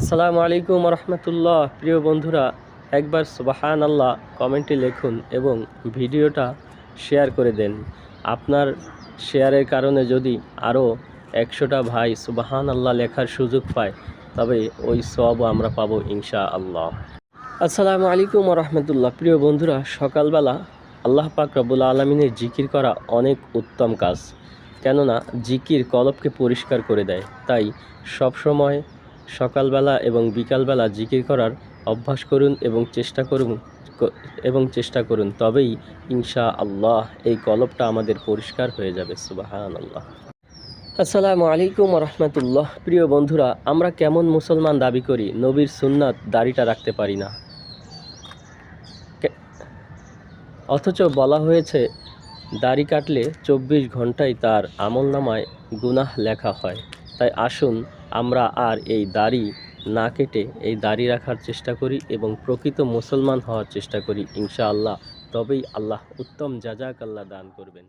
আসসালামু আলাইকুম রহমতুল্লাহ প্রিয় বন্ধুরা, একবার সুবাহান আল্লাহ কমেন্টে লিখুন এবং ভিডিওটা শেয়ার করে দেন। আপনার শেয়ারের কারণে যদি আরও একশোটা ভাই সুবাহান আল্লাহ লেখার সুযোগ পায়, তবে ওই সবও আমরা পাবো ইনশা আল্লাহ আসসালামু আলাইকুম রহমতুল্লাহ প্রিয় বন্ধুরা, সকালবেলা আল্লাহ পাক রব্বুল আলমিনের জিকির করা অনেক উত্তম কাজ। কেননা, জিকির কলবকে পরিষ্কার করে দেয়। তাই সবসময় সকালবেলা এবং বিকালবেলা জিকির করার অভ্যাস করুন এবং চেষ্টা করুন এবং চেষ্টা করুন, তবেই ইনশা আল্লাহ এই কলবটা আমাদের পরিষ্কার হয়ে যাবে সুবাহান আল্লাহ আসসালামু আলাইকুম রহমতুল্লাহ। প্রিয় বন্ধুরা, আমরা কেমন মুসলমান দাবি করি, নবীর সুন্নাত দাড়িটা রাখতে পারি না? অথচ বলা হয়েছে, দাড়ি কাটলে চব্বিশ ঘন্টায় তার আমল নামায় গুনাহ লেখা হয়। তাই আসুন, আমরা আর এই দাড়ি না কেটে এই দাড়ি রাখার চেষ্টা করি এবং প্রকৃত মুসলমান হওয়ার চেষ্টা করি, ইনশাআল্লাহ। তবেই আল্লাহ উত্তম জাজাক আল্লাহ দান করবেন।